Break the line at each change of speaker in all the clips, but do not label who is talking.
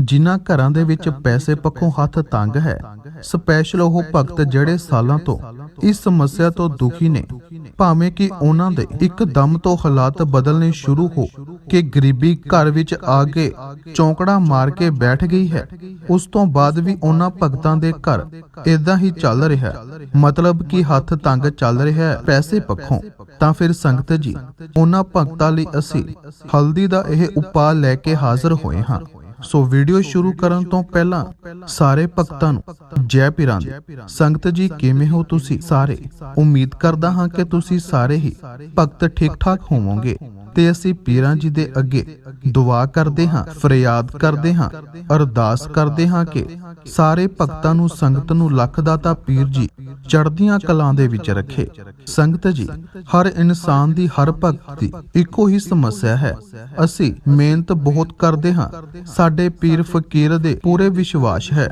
ਜਿਨ੍ਹਾਂ ਘਰਾਂ ਦੇ ਵਿੱਚ ਪੈਸੇ ਪੱਖੋਂ ਹੱਥ ਤੰਗ ਹੈ, ਸਪੈਸ਼ਲ ਉਹ ਭਗਤ ਜਿਹੜੇ ਸਾਲਾਂ ਤੋਂ ਇਸ ਸਮੱਸਿਆ ਤੋਂ ਦੁਖੀ ਨੇ, ਭਾਵੇਂ ਕਿ ਉਹਨਾਂ ਦੇ ਇੱਕਦਮ ਤੋਂ ਹਾਲਾਤ ਬਦਲਨੇ ਸ਼ੁਰੂ ਹੋ ਕਿ ਗਰੀਬੀ ਘਰ ਵਿੱਚ ਆ ਕੇ ਚੌਂਕੜਾ ਮਾਰ ਕੇ ਬੈਠ ਗਈ ਹੈ, ਉਸ ਤੋਂ ਬਾਅਦ ਵੀ ਉਹਨਾਂ ਭਗਤਾਂ ਦੇ ਘਰ ਇਦਾਂ ਹੀ ਚੱਲ ਰਿਹਾ ਹੈ। ਮਤਲਬ ਕਿ ਹੱਥ ਤੰਗ ਚੱਲ ਰਿਹਾ ਹੈ ਪੈਸੇ ਪੱਖੋਂ, ਤਾਂ ਫਿਰ ਸੰਗਤ ਜੀ, ਉਹਨਾਂ ਭਗਤਾਂ ਲਈ ਅਸੀਂ ਹਲਦੀ ਦਾ ਇਹ ਉਪਾਅ ਲੈ ਕੇ ਹਾਜ਼ਰ ਹੋਏ ਹਾਂ। ਸੋ ਵੀਡੀਓ ਸ਼ੁਰੂ ਕਰਨ ਤੋਂ ਪਹਿਲਾਂ ਸਾਰੇ ਭਗਤਾਂ ਨੂੰ ਜੈ ਪੀਰਾਂ ਦੀ। ਸੰਗਤ ਜੀ ਕਿਵੇਂ ਹੋ ਤੁਸੀਂ ਸਾਰੇ? ਉਮੀਦ ਕਰਦਾ ਹਾਂ ਕਿ ਤੁਸੀਂ ਸਾਰੇ ਹੀ ਭਗਤ ਠੀਕ ਠਾਕ ਹੋਵੋਗੇ। ਤੇ ਅਸੀਂ ਪੀਰਾਂ ਜੀ ਦੇ ਅੱਗੇ ਦੁਆ ਕਰਦੇ ਹਾਂ, ਫਰਿਆਦ ਕਰਦੇ ਹਾਂ, ਅਰਦਾਸ ਕਰਦੇ ਹਾਂ ਕਿ ਸਾਰੇ ਭਗਤਾਂ ਨੂੰ, ਸੰਗਤ ਨੂੰ ਲੱਖ ਦਾਤਾ ਪੀਰ ਜੀ ਚੜ੍ਹਦੀਆਂ ਕਲਾਂ ਦੇ ਵਿੱਚ ਰੱਖੇ। ਸੰਗਤ ਜੀ, ਹਰ ਇਨਸਾਨ ਦੀ, ਹਰ ਭਗਤ ਦੀ ਇੱਕੋ ਹੀ ਸਮੱਸਿਆ ਹੈ। ਅਸੀਂ ਮਿਹਨਤ ਬਹੁਤ ਕਰਦੇ ਹਾਂ। ਸਾਡੇ ਪੀਰ ਫਕੀਰ ਦੇ ਪੂਰੇ ਵਿਸ਼ਵਾਸ ਹੈ।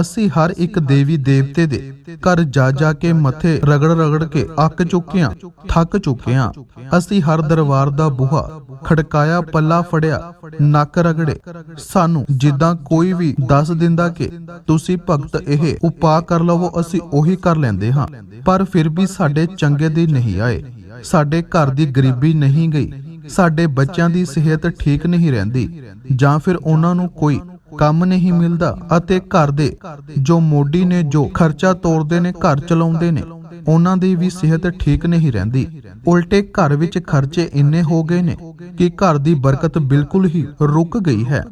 ਅਸੀਂ ਹਰ ਇੱਕ ਦੇਵੀ ਦੇਵਤੇ ਦੇ ਘਰ ਜਾ ਜਾ ਕੇ ਮੱਥੇ ਰਗੜ ਰਗੜ ਕੇ ਅੱਕ ਚੁੱਕੇ ਹਾਂ, ਥੱਕ ਚੁੱਕੇ ਹਾਂ। ਅਸੀਂ ਹਰ ਦਰਬਾਰ ਦਾ ਬੂਹਾ, ਖੜਕਾਇਆ ਪੱਲਾ ਫੜਿਆ, ਨੱਕ ਰਗੜੇ। ਸਾਨੂੰ ਜਿੱਦਾਂ ਕੋਈ ਵੀ ਦੱਸ ਦਿੰਦਾ ਕਿ ਤੁਸੀਂ ਭਗਤ ਇਹ ਉਪਾਅ ਕਰ ਲਵੋ, ਅਸੀਂ ਉਹੀ ਕਰ ਲੈਂਦੇ ਹਾਂ। ਪਰ ਫਿਰ ਵੀ ਸਾਡੇ ਚੰਗੇ ਦੀ ਨਹੀਂ ਆਏ। ਸਾਡੇ ਘਰ ਦੀ ਗਰੀਬੀ ਨਹੀਂ ਗਈ। ਸਾਡੇ ਬੱਚਿਆਂ ਦੀ ਸਿਹਤ ਠੀਕ ਨਹੀਂ ਰਹਿੰਦੀ। ਜਾਂ ਫਿਰ ਉਹਨਾਂ ਨੂੰ ਕੋਈ ਕੰਮ ਨਹੀਂ ਮਿਲਦਾ ਅਤੇ ਘਰ ਦੇ ਜੋ ਮੋਢੀ ਨੇ, ਜੋ ਖਰਚਾ ਤੋਰਦੇ ਨੇ, ਘਰ ਚਲਾਉਂਦੇ ਨੇ ਉਹਨਾਂ ਦੀ ਵੀ ਸਿਹਤ ਠੀਕ ਨਹੀਂ ਰਹਿੰਦੀ। ਉਲਟੇ ਘਰ ਵਿੱਚ ਖਰਚੇ ਇੰਨੇ ਹੋ ਗਏ ਨੇ। ਕਿ ਘਰ ਦੀ ਬਰਕਤ ਬਿਲਕੁਲ ਹੀ ਰੁਕ ਗਈ ਹੈ।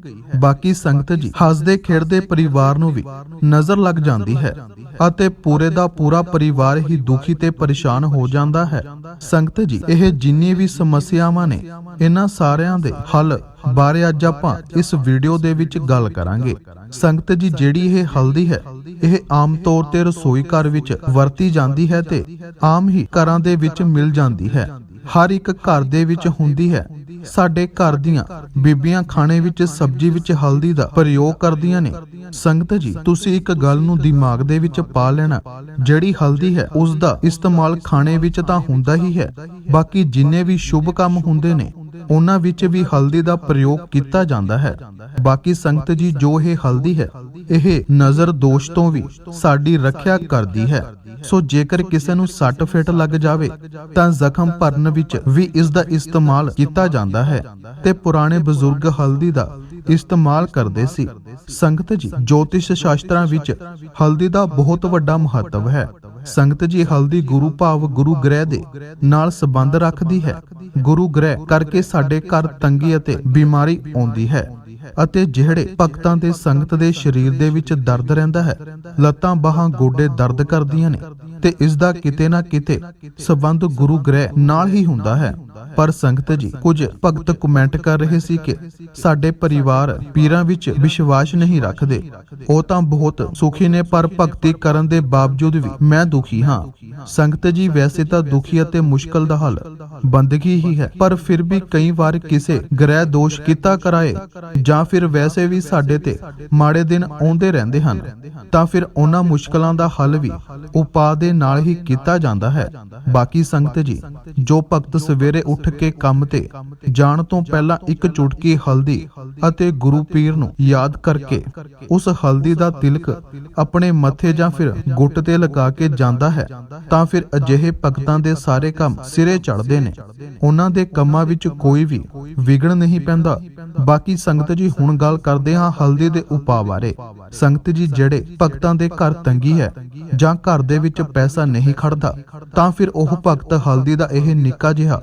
ਬਾਕੀ ਸੰਗਤ ਜੀ, ਹੱਸਦੇ, ਖੇਡਦੇ ਪਰਿਵਾਰ ਨੂੰ ਵੀ ਨਜ਼ਰ ਲੱਗ ਜਾਂਦੀ ਹੈ ਅਤੇ ਪੂਰੇ ਦਾ ਪੂਰਾ ਪਰਿਵਾਰ ਹੀ ਦੁਖੀ ਤੇ ਪਰੇਸ਼ਾਨ ਹੋ ਜਾਂਦਾ ਹੈ। ਸੰਗਤ ਜੀ, ਇਹ ਜਿੰਨੀ ਵੀ ਸਮੱਸਿਆਵਾਂ ਨੇ, ਇਹਨਾਂ ਸਾਰਿਆਂ ਦੇ ਹੱਲ ਬਾਰੇ ਅੱਜ ਆਪਾਂ ਇਸ ਵੀਡੀਓ ਦੇ ਵਿੱਚ ਗੱਲ ਕਰਾਂਗੇ। ਸੰਗਤ ਜੀ, ਜਿਹੜੀ ਇਹ ਹਲਦੀ ਹੈ, ਇਹ ਆਮ ਤੌਰ ਤੇ ਰਸੋਈ ਘਰ ਵਿੱਚ ਵਰਤੀ ਜਾਂਦੀ ਹੈ ਤੇ ਆਮ ਹੀ ਘਰਾਂ ਦੇ ਵਿੱਚ ਮਿਲ ਜਾਂਦੀ ਹੈ। ਹਰ ਇੱਕ ਘਰ ਦੇ ਵਿੱਚ ਹੁੰਦੀ ਹੈ। ਸਾਡੇ ਘਰ ਦੀਆਂ ਬੀਬੀਆਂ ਖਾਣੇ ਵਿੱਚ ਸਬਜ਼ੀ ਵਿੱਚ ਹਲਦੀ ਦਾ ਪ੍ਰਯੋਗ ਕਰਦੀਆਂ ਨੇ। ਸੰਗਤ ਜੀ, ਤੁਸੀਂ ਇੱਕ ਗੱਲ ਨੂੰ ਦਿਮਾਗ ਦੇ ਵਿੱਚ ਪਾ ਲੈਣਾ। ਜਿਹੜੀ ਹਲਦੀ ਹੈ ਉਸ ਦਾ ਇਸਤੇਮਾਲ ਖਾਣੇ ਵਿੱਚ ਤਾਂ ਹੁੰਦਾ ਹੀ ਹੈ। ਬਾਕੀ ਜਿੰਨੇ ਵੀ ਸ਼ੁਭ ਕੰਮ ਹੁੰਦੇ ਨੇ ਉਹਨਾਂ ਵਿੱਚ ਵੀ ਹਲਦੀ ਦਾ ਪ੍ਰਯੋਗ ਕੀਤਾ ਜਾਂਦਾ ਹੈ। ਬਾਕੀ ਸੰਗਤ ਜੀ ਜੋ ਇਹ ਹਲਦੀ ਹੈ, ਇਹ ਨਜ਼ਰ ਦੋਸ਼ ਤੋਂ ਵੀ ਸਾਡੀ ਰੱਖਿਆ ਕਰਦੀ ਹੈ। ਸੋ ਜੇਕਰ ਕਿਸੇ ਨੂੰ ਸੱਟ ਫਿੱਟ ਲੱਗ ਜਾਵੇ, ਤਾਂ ਜ਼ਖਮ ਭਰਨ ਵਿੱਚ ਵੀ ਇਸ ਦਾ ਇਸਤੇਮਾਲ ਕੀਤਾ ਜਾਂਦਾ ਹੈ ਤੇ ਪੁਰਾਣੇ ਬਜ਼ੁਰਗ ਹਲਦੀ ਦਾ ਇਸਤੇਮਾਲ ਕਰਦੇ ਸੀ। ਸੰਗਤ ਜੀ ਜੋਤਿਸ਼ ਸ਼ਾਸਤਰਾਂ ਵਿੱਚ ਹਲਦੀ ਦਾ ਬਹੁਤ ਵੱਡਾ ਮਹੱਤਵ ਹੈ। ਸੰਗਤ ਜੀ ਹਲਦੀ ਗੁਰੂ ਭਾਵ ਗੁਰੂ ਗ੍ਰਹਿ ਦੇ ਨਾਲ ਸੰਬੰਧ ਰੱਖਦੀ ਹੈ। ਗੁਰੂ ਗ੍ਰਹਿ ਕਰਕੇ ਸਾਡੇ ਘਰ ਤੰਗੀ ਅਤੇ ਬਿਮਾਰੀ ਆਉਂਦੀ ਹੈ ਅਤੇ ਜਿਹੜੇ ਭਗਤਾਂ ਦੇ ਸੰਗਤ ਦੇ ਸਰੀਰ ਦੇ ਵਿੱਚ ਦਰਦ ਰਹਿੰਦਾ ਹੈ ਲੱਤਾਂ ਬਾਹਾਂ ਗੋਡੇ ਦਰਦ ਕਰਦੀਆਂ ਨੇ ਤੇ ਇਸ ਦਾ ਕਿਤੇ ਨਾ ਕਿਤੇ ਸਬੰਧ ਗੁਰੂ ਗ੍ਰਹਿ ਨਾਲ ਹੀ ਹੁੰਦਾ ਹੈ। ਪਰ ਸੰਗਤ ਜੀ, ਕੁਝ ਭਗਤ ਕਮੈਂਟ ਕਰ ਰਹੇ ਸੀ ਕਿ ਸਾਡੇ ਪਰਿਵਾਰ ਪੀਰਾਂ ਵਿੱਚ ਵਿਸ਼ਵਾਸ ਨਹੀਂ ਰੱਖਦੇ। ਉਹ ਤਾਂ ਬਹੁਤ ਸੁਖੀ ਨੇ, ਪਰ ਭਗਤੀ ਕਰਨ ਦੇ ਬਾਵਜੂਦ ਵੀ ਮੈਂ ਦੁਖੀ ਹਾਂ। ਸੰਗਤ ਜੀ, ਵੈਸੇ ਤਾਂ ਦੁਖੀ ਅਤੇ ਮੁਸ਼ਕਲ ਦਾ ਹੱਲ ਬੰਦਗੀ ਹੀ ਹੈ, ਪਰ ਫਿਰ ਵੀ ਕਈ ਵਾਰ ਕਿਸੇ ਗ੍ਰਹਿ ਦੋਸ਼ ਕੀਤਾ ਕਰਾਏ, ਜਾਂ ਫਿਰ ਵੈਸੇ ਵੀ ਸਾਡੇ ਤੇ ਮਾੜੇ ਦਿਨ ਆਉਂਦੇ ਰਹਿੰਦੇ ਹਨ, ਤਾਂ ਫਿਰ ਉਹਨਾਂ ਮੁਸ਼ਕਲਾਂ ਦਾ ਹੱਲ ਵੀ ਉਪਾਅ ਦੇ ਨਾਲ ਹੀ ਕੀਤਾ ਜਾਂਦਾ ਹੈ। ਬਾਕੀ ਸੰਗਤ ਜੀ, ਜੋ ਭਗਤ ਸਵੇਰੇ ਉੱਠ ਕੇ ਕੰਮ ਤੇ, ਜਾਣ ਤੋਂ ਪਹਿਲਾਂ ਇੱਕ ਚੁਟਕੀ ਹਲਦੀ ਅਤੇ ਗੁਰੂ ਪੀਰ ਨੂੰ ਯਾਦ ਕਰਕੇ, ਉਸ ਹਲਦੀ ਦਾ ਤਿਲਕ ਆਪਣੇ ਮੱਥੇ ਜਾਂ ਫਿਰ ਗੁੱਟ ਤੇ ਲਗਾ ਕੇ ਜਾਂਦਾ ਹੈ, ਤਾਂ ਫਿਰ ਅਜਿਹੇ ਭਗਤਾਂ ਦੇ ਸਾਰੇ ਕੰਮ ਸਿਰੇ ਚੜ੍ਹਦੇ ਨੇ। ਉਹਨਾਂ ਦੇ ਕੰਮਾਂ ਵਿੱਚ ਕੋਈ ਵੀ ਵਿਗੜ ਨਹੀਂ ਪੈਂਦਾ। ਬਾਕੀ ਸੰਗਤ ਜੀ ਹੁਣ ਗੱਲ ਕਰਦੇ ਹਾਂ ਹਲਦੀ ਦੇ ਉਪਾਅ ਬਾਰੇ। ਸੰਗਤ ਜੀ ਜਿਹੜੇ ਭਗਤਾਂ ਦੇ ਘਰ ਤੰਗੀ ਹੈ ਜਾਂ ਘਰ ਦੇ ਵਿੱਚ ਪੈਸਾ ਨਹੀਂ ਖੜਦਾ, ਤਾਂ ਫਿਰ ਉਹ ਭਗਤ ਹਲਦੀ ਦਾ ਇਹ ਨਿੱਕਾ ਜਿਹਾ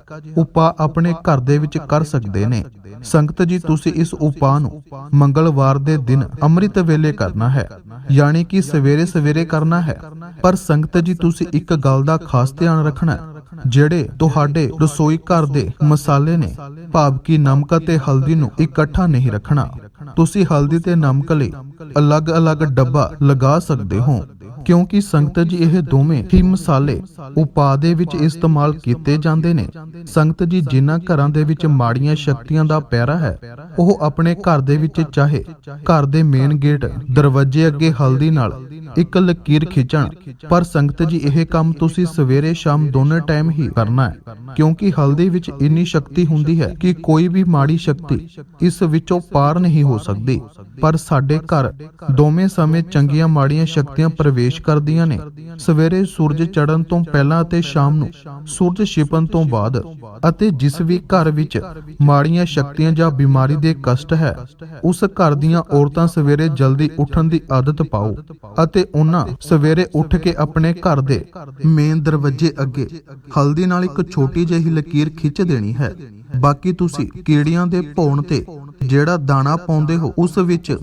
ਉਪਾਅ ਆਪਣੇ ਘਰ ਦੇ ਵਿੱਚ ਕਰ ਸਕਦੇ ਨੇ। ਸੰਗਤ ਜੀ, ਤੁਸੀਂ ਇਸ ਉਪਾਅ ਨੂੰ ਮੰਗਲਵਾਰ ਦੇ ਦਿਨ ਅੰਮ੍ਰਿਤ ਵੇਲੇ ਕਰਨਾ ਹੈ, ਯਾਨੀ ਕਿ ਸਵੇਰੇ ਸਵੇਰੇ ਕਰਨਾ ਹੈ। ਪਰ ਸੰਗਤ ਜੀ, ਤੁਸੀਂ ਇੱਕ ਗੱਲ ਦਾ ਖਾਸ ਧਿਆਨ ਰੱਖਣਾ ਹੈ, ਜਿਹੜੇ ਤੁਹਾਡੇ ਰਸੋਈ ਘਰ ਦੇ ਮਸਾਲੇ ਨੇ ਭਾਵ ਕਿ ਨਮਕ ਅਤੇ ਹਲਦੀ ਨੂੰ ਇਕੱਠਾ ਨਹੀਂ ਰੱਖਣਾ। ਤੁਸੀਂ ਹਲਦੀ ਤੇ ਨਮਕ ਲਈ ਅਲੱਗ-ਅਲੱਗ ਡੱਬਾ ਲਗਾ ਸਕਦੇ ਹੋ। ਕਿਉਂਕਿ ਸੰਗਤ ਜੀ ਇਹ ਦੋਵੇਂ ਹੀ ਮਸਾਲੇ ਉਪਾਅ ਦੇ ਵਿੱਚ ਇਸਤੇਮਾਲ ਕੀਤੇ ਜਾਂਦੇ ਨੇ। ਸੰਗਤ ਜੀ ਜਿਨ੍ਹਾਂ ਘਰਾਂ ਦੇ ਵਿੱਚ ਮਾੜੀਆਂ ਸ਼ਕਤੀਆਂ ਦਾ ਪੈਰਾ ਹੈ, ਉਹ ਆਪਣੇ ਘਰ ਦੇ ਵਿੱਚ ਚਾਹੇ ਘਰ ਦੇ ਮੇਨ ਗੇਟ ਦਰਵਾਜ਼ੇ ਅੱਗੇ ਹਲਦੀ ਨਾਲ ਇੱਕ ਲਕੀਰ ਖਿੱਚਣ। ਪਰ ਸੰਗਤ ਜੀ ਇਹ ਕੰਮ ਤੁਸੀਂ ਸਵੇਰੇ ਸ਼ਾਮ ਦੋਨੇ ਟਾਈਮ ਹੀ ਕਰਨਾ ਹੈ। ਕਿਉਂਕਿ ਹਲਦੀ ਵਿੱਚ ਇੰਨੀ ਸ਼ਕਤੀ ਹੁੰਦੀ ਹੈ ਕਿ ਕੋਈ ਵੀ ਮਾੜੀ ਸ਼ਕਤੀ ਇਸ ਵਿੱਚੋਂ ਪਾਰ ਨਹੀਂ ਹੋ ਸਕਦੀ। ਪਰ ਸਾਡੇ ਘਰ ਦੋਵੇਂ ਸਮੇਂ ਚੰਗੀਆਂ ਮਾੜੀਆਂ ਸ਼ਕਤੀਆਂ ਪ੍ਰਵੇਸ਼ ਕਰਦੀਆਂ ਨੇ। ਸਵੇਰੇ ਸੂਰਜ ਚੜ੍ਹਨ ਤੋਂ ਪਹਿਲਾਂ ਅਤੇ ਸ਼ਾਮ ਨੂੰ ਸੂਰਜ ਛਿਪਣ ਤੋਂ ਬਾਅਦ ਅਤੇ ਜਿਸ ਵੀ ਘਰ ਵਿੱਚ ਮਾੜੀਆਂ ਸ਼ਕਤੀਆਂ ਜਾਂ ਬਿਮਾਰੀ ਦੇ ਕਸ਼ਟ ਹੈ ਉਸ ਘਰ ਦੀਆਂ ਔਰਤਾਂ ਸਵੇਰੇ ਜਲਦੀ ਉੱਠਣ ਦੀ ਆਦਤ ਪਾਓ ਅਤੇ ਉਹਨਾਂ ਸਵੇਰੇ ਉੱਠ ਕੇ ਆਪਣੇ ਘਰ ਦੇ ਮੇਨ ਦਰਵਾਜ਼ੇ ਅੱਗੇ ਹਲਦੀ ਨਾਲ ਇੱਕ ਛੋਟੀ ਜਿਹੀ ਲਕੀਰ ਖਿੱਚ ਦੇਣੀ ਹੈ। ਬਾਕੀ ਤੁਸੀਂ ਕੀੜੀਆਂ ਦੇ ਭੌਣ ਤੇ ਜਿਹੜਾ ਦਾਣਾ ਪਾਉਂਦੇ ਹੋ, ਉਸ ਵਿੱਚ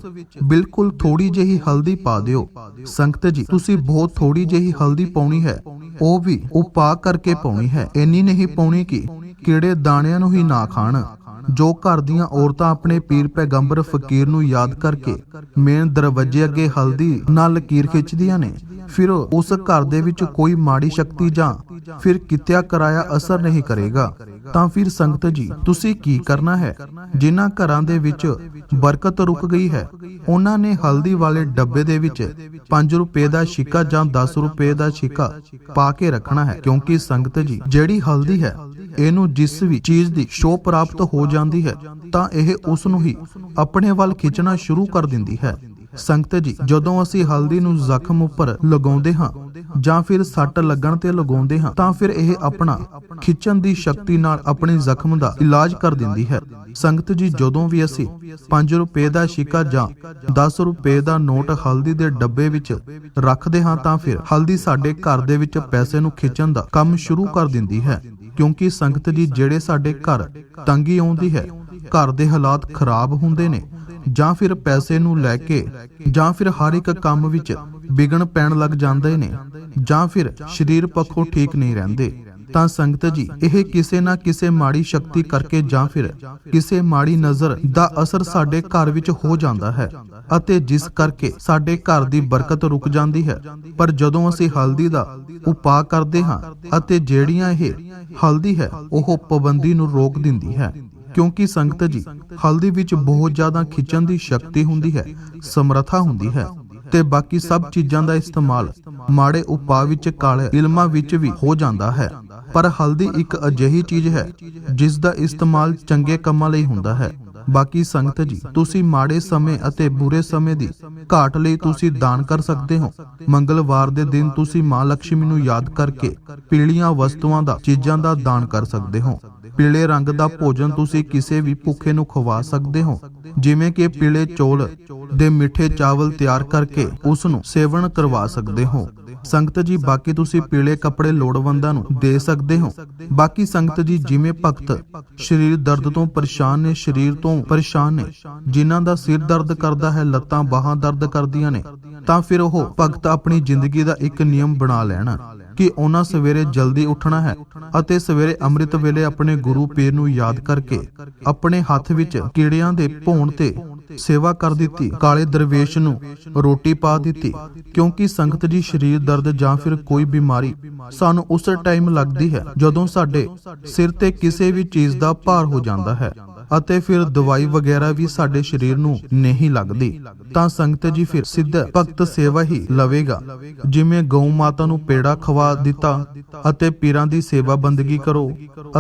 ਬਿਲਕੁਲ ਥੋੜੀ ਜਿਹੀ ਹਲਦੀ ਪਾ ਦਿਓ। ਸੰਗਤ ਜੀ, ਤੁਸੀਂ ਬਹੁਤ ਥੋੜੀ ਜਿਹੀ ਹਲਦੀ ਪਾਉਣੀ ਹੈ। ਉਹ ਵੀ ਉਪਾ ਕਰਕੇ ਪਾਉਣੀ ਹੈ। ਇੰਨੀ ਨਹੀਂ ਪਾਉਣੀ ਕਿ ਕੀੜੇ ਦਾਣਿਆਂ ਨੂੰ ਹੀ ਨਾ ਖਾਣ। ਜੋ ਘਰ ਦੀਆਂ ਔਰਤਾਂ ਆਪਣੇ ਪੀਰ ਪੈਗੰਬਰ ਫਕੀਰ ਨੂੰ ਯਾਦ ਕਰਕੇ ਮੇਨ ਦਰਵਾਜ਼ੇ ਅੱਗੇ ਹਲਦੀ ਨਾਲ ਲਕੀਰ ਖਿੱਚਦੀਆਂ ਨੇ, ਫਿਰ ਉਸ ਘਰ ਦੇ ਵਿੱਚ ਕੋਈ ਮਾੜੀ ਸ਼ਕਤੀ ਜਾਂ ਫਿਰ ਕਿਤਿਆ ਕਰਾਇਆ ਅਸਰ ਨਹੀਂ ਕਰੇਗਾ। ਤਾਂ ਫਿਰ ਸੰਗਤ ਜੀ, ਤੁਸੀਂ ਕੀ ਕਰਨਾ ਹੈ? ਜਿਨ੍ਹਾਂ ਘਰਾਂ ਦੇ ਵਿੱਚ ਬਰਕਤ ਰੁਕ ਗਈ ਹੈ, ਉਹਨਾਂ ਨੇ ਹਲਦੀ ਵਾਲੇ ਡੱਬੇ ਦੇ ਵਿੱਚ 5 ਰੁਪਏ ਦਾ ਸਿੱਕਾ ਜਾਂ 10 ਰੁਪਏ ਦਾ ਸਿੱਕਾ ਪਾ ਕੇ ਰੱਖਣਾ ਹੈ, ਕਿਉਂਕਿ ਸੰਗਤ ਜੀ, ਜਿਹੜੀ ਹਲਦੀ ਹੈ, ਇਹਨੂੰ ਜਿਸ ਵੀ ਚੀਜ਼ ਦੀ ਸ਼ੋਅ ਪ੍ਰਾਪਤ ਹੋ ਜਾਂਦੀ ਹੈ, ਤਾਂ ਇਹ ਉਸ ਨੂੰ ਹੀ ਆਪਣੇ ਵੱਲ ਖਿੱਚਣਾ ਸ਼ੁਰੂ ਕਰ ਦਿੰਦੀ ਹੈ। ਸੰਗਤ ਜੀ, ਜਦੋਂ ਅਸੀਂ ਹਲਦੀ ਨੂੰ ਜ਼ਖਮ ਉੱਪਰ ਲਗਾਉਂਦੇ ਹਾਂ ਜਾਂ ਫਿਰ ਸੱਟ ਲੱਗਣ ਤੇ ਲਗਾਉਂਦੇ ਹਾਂ, ਤਾਂ ਫਿਰ ਇਹ ਆਪਣਾ ਖਿੱਚਣ ਦੀ ਸ਼ਕਤੀ ਨਾਲ ਆਪਣੇ ਜ਼ਖਮ ਦਾ ਇਲਾਜ ਕਰ ਦਿੰਦੀ ਹੈ। ਸੰਗਤ ਜੀ, ਜਦੋਂ ਵੀ ਅਸੀਂ 5 ਰੁਪਏ ਦਾ ਸ਼ਿਕਾ ਜਾਂ 10 ਰੁਪਏ ਦਾ ਨੋਟ ਹਲਦੀ ਦੇ ਡੱਬੇ ਵਿੱਚ ਰੱਖਦੇ ਹਾਂ, ਤਾਂ ਫਿਰ ਹਲਦੀ ਸਾਡੇ ਘਰ ਦੇ ਵਿੱਚ ਪੈਸੇ ਨੂੰ ਖਿੱਚਣ ਦਾ ਕੰਮ ਸ਼ੁਰੂ ਕਰ ਦਿੰਦੀ ਹੈ। ਕਿਉਂਕਿ ਸੰਗਤ ਜੀ ਜਿਹੜੇ ਸਾਡੇ ਘਰ ਤੰਗੀ ਆਉਂਦੀ ਹੈ, ਘਰ ਦੇ ਹਾਲਾਤ ਖਰਾਬ ਹੁੰਦੇ ਨੇ, ਜਾਂ ਫਿਰ ਪੈਸੇ ਨੂੰ ਲੈ ਕੇ, ਜਾਂ ਫਿਰ ਹਰ ਇੱਕ ਕੰਮ ਵਿੱਚ ਵਿਗਣ ਪੈਣ ਲੱਗ ਜਾਂਦੇ ਨੇ, ਜਾਂ ਫਿਰ ਸਰੀਰ ਪੱਖੋਂ ਠੀਕ ਨਹੀਂ ਰਹਿੰਦੇ, ਤਾਂ ਸੰਗਤ ਜੀ, ਇਹ ਕਿਸੇ ਨਾ ਕਿਸੇ ਮਾੜੀ ਸ਼ਕਤੀ ਕਰਕੇ ਜਾਂ ਫਿਰ ਕਿਸੇ ਮਾੜੀ ਨਜ਼ਰ ਦਾ ਅਸਰ ਸਾਡੇ ਘਰ ਵਿੱਚ ਹੋ ਜਾਂਦਾ ਹੈ। ਅਤੇ ਜਿਸ ਕਰਕੇ ਸਾਡੇ ਘਰ ਦੀ ਬਰਕਤ ਰੁਕ ਜਾਂਦੀ ਹੈ। ਪਰ ਜਦੋਂ ਅਸੀਂ ਹਲਦੀ ਦਾ ਉਪਾਅ ਕਰਦੇ ਹਾਂ ਅਤੇ ਜਿਹੜੀਆਂ ਇਹ ਹਲਦੀ ਹੈ, ਉਹ ਪਾਬੰਦੀ ਨੂੰ ਰੋਕ ਦਿੰਦੀ ਹੈ। ਕਿਉਂਕਿ ਸੰਗਤ ਜੀ, ਹਲਦੀ ਵਿੱਚ ਬਹੁਤ ਜ਼ਿਆਦਾ ਖਿੱਚਣ ਦੀ ਸ਼ਕਤੀ ਹੁੰਦੀ ਹੈ, ਸਮਰੱਥਾ ਹੁੰਦੀ ਹੈ ਤੇ ਬਾਕੀ ਸਭ ਚੀਜ਼ਾਂ ਦਾ ਇਸਤੇਮਾਲ ਮਾੜੇ ਉਪਾਅ ਵਿੱਚ ਕਾਲੇ ਇਲਮਾਂ ਵਿੱਚ ਵੀ ਹੋ ਜਾਂਦਾ ਹੈ। ਪਰ ਹਲਦੀ ਇੱਕ ਅਜਿਹੀ ਚੀਜ਼ ਹੈ, ਜਿਸ ਦਾ ਇਸਤੇਮਾਲ ਚੰਗੇ ਕੰਮਾਂ ਲਈ ਹੁੰਦਾ ਹੈ। ਬਾਕੀ ਸੰਗਤ ਜੀ, ਤੁਸੀਂ ਮਾੜੇ ਸਮੇਂ ਅਤੇ ਬੁਰੇ ਸਮੇਂ ਦੀ ਘਾਟ ਲਈ ਤੁਸੀਂ ਦਾਨ ਕਰ ਸਕਦੇ ਹੋ। ਮੰਗਲਵਾਰ ਦੇ ਦਿਨ ਤੁਸੀਂ ਮਾਂ ਲక్ష్ਮੀ ਨੂੰ ਯਾਦ ਕਰਕੇ ਪੀਲੀਆਂ ਵਸਤੂਆਂ ਦਾ, ਚੀਜ਼ਾਂ ਦਾ ਦਾਨ ਕਰ ਸਕਦੇ ਹੋ। ਪੀਲੇ ਰੰਗ ਦਾ ਭੋਜਨ ਤੁਸੀਂ ਕਿਸੇ ਵੀ ਭੁੱਖੇ ਨੂੰ ਖਵਾ ਸਕਦੇ ਹੋ। ਜਿਵੇਂ ਕਿ ਪੀਲੇ ਚੌਲ ਦੇ ਮਿੱਠੇ ਚਾਵਲ ਤਿਆਰ ਕਰਕੇ ਉਸ ਨੂੰ ਸੇਵਨ ਕਰਵਾ ਸਕਦੇ ਹੋ। ਸੰਗਤ ਜੀ, ਬਾਕੀ ਤੁਸੀਂ ਪੀਲੇ ਕੱਪੜੇ ਲੋੜਵੰਦਾਂ ਨੂੰ ਦੇ ਸਕਦੇ ਹੋ। ਬਾਕੀ ਸੰਗਤ ਜੀ, ਜਿਵੇਂ ਭਗਤ, ਸਰੀਰ ਦਰਦ ਤੋਂ ਪਰੇਸ਼ਾਨ ਨੇ, ਸਰੀਰ ਤੋਂ ਪਰੇਸ਼ਾਨ ਨੇ। ਜਿਨ੍ਹਾਂ ਦਾ ਸਿਰ ਦਰਦ ਕਰਦਾ ਹੈ, ਲੱਤਾਂ ਬਾਹਾਂ ਦਰਦ ਕਰਦੀਆਂ ਨੇ, ਤਾਂ ਫਿਰ ਉਹ ਭਗਤ ਆਪਣੀ ਜ਼ਿੰਦਗੀ ਦਾ ਇੱਕ ਨਿਯਮ ਬਣਾ ਲੈਣ। ਕਿ ਉਹਨਾਂ ਸਵੇਰੇ ਜਲਦੀ ਉੱਠਣਾ ਹੈ ਅਤੇ ਸਵੇਰੇ ਅੰਮ੍ਰਿਤ ਵੇਲੇ ਆਪਣੇ ਗੁਰੂ ਪੀਰ ਨੂੰ ਯਾਦ ਕਰਕੇ ਆਪਣੇ ਹੱਥ ਵਿੱਚ ਕੀੜਿਆਂ ਦੇ ਭੌਣ ਤੇ ਸੇਵਾ ਕਰ ਦਿੱਤੀ, ਕਾਲੇ ਦਰਵੇਸ਼ ਨੂੰ ਰੋਟੀ ਪਾ ਦਿੱਤੀ, ਕਿਉਂਕਿ ਸੰਗਤ ਜੀ ਸਰੀਰ ਦਰਦ ਜਾਂ ਫਿਰ ਕੋਈ ਬਿਮਾਰੀ ਸਾਨੂੰ ਉਸ ਟਾਈਮ ਲੱਗਦੀ ਹੈ ਜਦੋਂ ਸਾਡੇ ਸਿਰ ਤੇ ਕਿਸੇ ਵੀ ਚੀਜ਼ ਦਾ ਭਾਰ ਹੋ ਜਾਂਦਾ ਹੈ। ਅਤੇ ਫਿਰ ਦਵਾਈ ਵਗੈਰਾ ਵੀ ਸਾਡੇ ਸਰੀਰ ਨੂੰ ਨਹੀਂ ਲੱਗਦੀ। ਤਾਂ ਸੰਗਤ ਜੀ ਫਿਰ ਸਿੱਧ ਭਗਤ ਸੇਵਾ ਹੀ ਲਵੇਗਾ। ਜਿਵੇਂ ਗਊ ਮਾਤਾ ਨੂੰ ਪੇੜਾ ਖਵਾ ਦਿੱਤਾ ਅਤੇ ਪੀਰਾਂ ਦੀ ਸੇਵਾ ਬੰਦਗੀ ਕਰੋ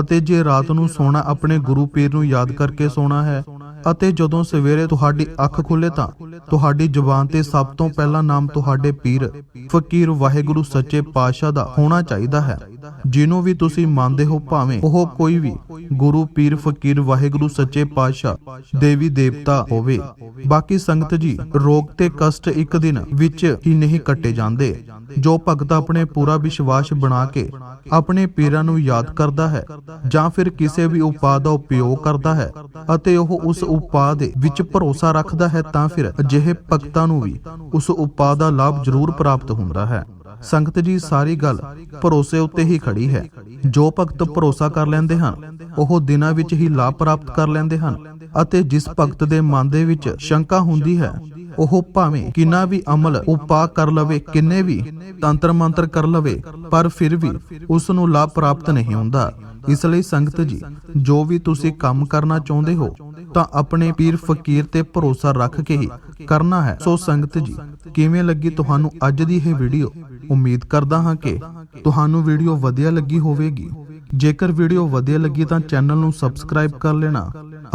ਅਤੇ ਜੇ ਰਾਤ ਨੂੰ ਸੋਣਾ ਆਪਣੇ ਗੁਰੂ ਪੀਰ ਨੂੰ ਯਾਦ ਕਰਕੇ ਸੋਣਾ ਹੈ ਅਤੇ ਜਦੋਂ ਸਵੇਰੇ ਤੁਹਾਡੀ ਅੱਖ ਖੁੱਲੇ ਤਾਂ ਤੁਹਾਡੀ ਜ਼ੁਬਾਨ ਤੇ ਸਭ ਤੋਂ ਪਹਿਲਾ ਨਾਮ ਤੁਹਾਡੇ ਪੀਰ, ਫਕੀਰ ਵਾਹਿਗੁਰੂ ਸੱਚੇ ਪਾਤਸ਼ਾਹ ਦਾ ਹੋਣਾ ਚਾਹੀਦਾ ਹੈ। ਜਿਹਨੂੰ ਵੀ ਤੁਸੀਂ ਮੰਨਦੇ ਹੋ ਭਾਵੇਂ ਉਹ ਕੋਈ ਵੀ ਗੁਰੂ, ਪੀਰ, ਫਕੀਰ ਵਾਹਿਗੁਰੂ ਸੱਚੇ ਪਾਤਸ਼ਾਹ, ਦੇਵੀ ਦੇਵਤਾ ਹੋਵੇ। ਬਾਕੀ ਸੰਗਤ ਜੀ, ਰੋਗ ਤੇ ਕਸ਼ਟ ਇੱਕ ਦਿਨ ਵਿੱਚ ਹੀ ਨਹੀਂ ਕੱਟੇ ਜਾਂਦੇ। ਜੋ ਭਗਤ ਆਪਣੇ ਪੂਰਾ ਵਿਸ਼ਵਾਸ ਬਣਾ ਕੇ ਆਪਣੇ ਪੀਰਾਂ ਨੂੰ ਯਾਦ ਕਰਦਾ ਹੈ ਜਾਂ ਫਿਰ ਕਿਸੇ ਵੀ ਉਪਾਅ ਦਾ ਉਪਯੋਗ ਕਰਦਾ ਹੈ ਅਤੇ ਉਹ ਉਸ ਉਪਾਅ ਦੇ ਵਿੱਚ ਭਰੋਸਾ ਰੱਖਦਾ ਹੈ ਤਾਂ ਫਿਰ ਅਜਿਹੇ ਭਗਤਾਂ ਨੂੰ ਵੀ ਉਸ ਉਪਾਅ ਦਾ ਲਾਭ ਜ਼ਰੂਰ ਪ੍ਰਾਪਤ ਹੁੰਦਾ ਹੈ। ਸੰਗਤ ਜੀ, ਸਾਰੀ ਗੱਲ ਭਰੋਸੇ ਉੱਤੇ ਹੀ ਖੜੀ ਹੈ। ਜੋ ਭਗਤ ਭਰੋਸਾ ਕਰ ਲੈਂਦੇ ਹਨ, ਉਹ ਦਿਨਾਂ ਵਿੱਚ ਹੀ ਲਾਭ ਪ੍ਰਾਪਤ ਕਰ ਲੈਂਦੇ ਹਨ ਅਤੇ ਜਿਸ ਭਗਤ ਦੇ ਮਨ ਦੇ ਵਿੱਚ ਸ਼ੰਕਾ ਹੁੰਦੀ ਹੈ ਉਹ ਭਾਵੇਂ ਕਿੰਨਾ ਵੀ ਅਮਲ ਉਪਾਅ ਕਰ ਲਵੇ, ਕਿੰਨੇ ਵੀ ਤੰਤਰ ਮੰਤਰ ਕਰ ਲਵੇ, ਪਰ ਫਿਰ ਵੀ ਉਸ ਨੂੰ ਲਾਭ ਪ੍ਰਾਪਤ ਨਹੀਂ ਹੁੰਦਾ। ਇਸ ਲਈ ਸੰਗਤ ਜੀ, ਜੋ ਵੀ ਤੁਸੀਂ ਕੰਮ ਕਰਨਾ ਚਾਹੁੰਦੇ ਹੋ, ਤਾਂ ਆਪਣੇ ਪੀਰ ਫਕੀਰ ਤੇ ਭਰੋਸਾ ਰੱਖ ਕੇ ਹੀ ਕਰਨਾ ਹੈ। ਸੋ ਸੰਗਤ ਜੀ, ਕਿਵੇਂ ਲੱਗੀ ਤੁਹਾਨੂੰ ਅੱਜ ਦੀ ਇਹ ਵੀਡੀਓ? ਉਮੀਦ ਕਰਦਾ ਹਾਂ ਕਿ ਤੁਹਾਨੂੰ ਵੀਡੀਓ ਵਧੀਆ ਲੱਗੀ ਹੋਵੇਗੀ। ਜੇਕਰ ਵੀਡੀਓ ਵਧੀਆ ਲੱਗੀ ਤਾਂ ਚੈਨਲ ਨੂੰ ਸਬਸਕ੍ਰਾਈਬ ਕਰ ਲੈਣਾ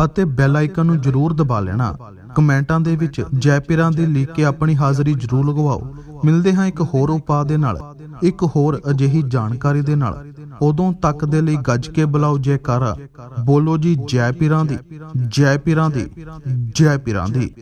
ਅਤੇ ਬੈਲ ਆਈਕਨ ਨੂੰ ਜਰੂਰ ਦਬਾ ਲੈਣਾ। ਕਮੈਂਟਾਂ ਦੇ ਵਿੱਚ ਜੈ ਪੀਰਾਂ ਦੀ ਲਿਖ ਕੇ ਆਪਣੀ ਹਾਜ਼ਰੀ ਜਰੂਰ ਲਗਵਾਓ। ਮਿਲਦੇ ਹਾਂ ਇੱਕ ਹੋਰ ਉਪਾਅ ਦੇ ਨਾਲ। ਇੱਕ ਹੋਰ ਅਜਿਹੀ ਜਾਣਕਾਰੀ ਦੇ ਨਾਲ। ਉਦੋਂ ਤੱਕ ਦੇ ਲਈ ਗੱਜ ਕੇ ਬੁਲਾਓ ਜੈਕਾਰਾ। ਬੋਲੋ ਜੀ ਜੈ ਪੀਰਾਂ ਦੀ ਜੈ ਪੀਰਾਂ ਦੀ ਜੈ ਪੀਰਾਂ ਦੀ।